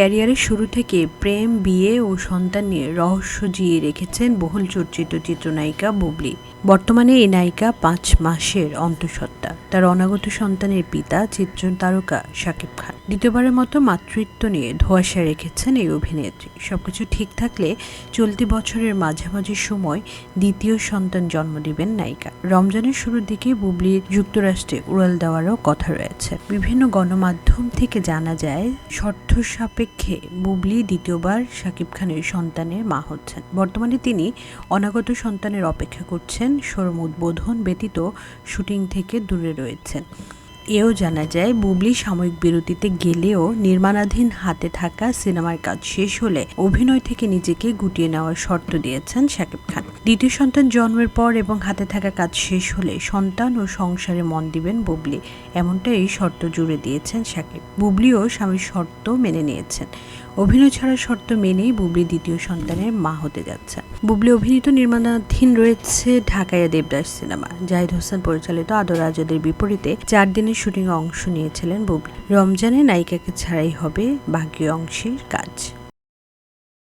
ক্যারিয়ারের শুরু থেকে প্রেম, বিয়ে ও সন্তান নিয়ে রহস্য জিয়ে রেখেছেন বহুল চর্চিত চিত্রনায়িকা বুবলি। বর্তমানে এই নায়িকা পাঁচ মাসের অন্তঃসত্ত্বা। তার অনাগত সন্তানের পিতা চিত্র তারকা শাকিব খান। দ্বিতীয়বারের মতো মাতৃত্ব নিয়ে ধোঁয়াশা রেখেছেন এই অভিনেত্রী। সবকিছু ঠিক থাকলে চলতি বছরের মাঝামাঝি সময় দ্বিতীয় সন্তান জন্ম দিবেন নায়িকা। রমজানের শুরুর দিকে বুবলি যুক্তরাষ্ট্রে উড়াল দেওয়ারও কথা রয়েছে। বিভিন্ন গণমাধ্যম থেকে জানা যায়, শর্ত সাপেক্ষে বুবলি দ্বিতীয়বার শাকিব খানের সন্তানের মা হচ্ছেন। বর্তমানে তিনি অনাগত সন্তানের অপেক্ষা করছেন শোরম উদ্বোধন ব্যতীত শুটিং থেকে দূরে রয়েছেন। এও জানা যায়, বুবলি সাময়িক বিরতিতে গেলেও নির্মাণাধীন হাতে থাকা সিনেমার কাজ শেষ হলে অভিনয় থেকে নিজেকে গুটিয়ে নেওয়ার শর্ত দিয়েছেন শাকিব খান। দ্বিতীয় সন্তান জন্মের পর এবং হাতে থাকা কাজ শেষ হলে সন্তান ও সংসারে মন দিবেন বুবলি। এমনটাই শর্ত জুড়ে দিয়েছেন শাকিব। বুবলিও স্বামীর শর্ত মেনে নিয়েছেন। অভিনয় ছাড়ার শর্ত মেনেই বুবলি দ্বিতীয় সন্তানের মা হতে যাচ্ছে বুবলি অভিনীত নির্মাণাধীন রয়েছে ঢাকাইয়া দেবদাস সিনেমা। জাহিদ হোসেন পরিচালিত আদর আজাদের বিপরীতে চার দিনের শুটিংয়ে অংশ নিয়েছিলেন বুবলি। রমজানে নায়িকাকে ছাড়াই হবে বাকি অংশের কাজ।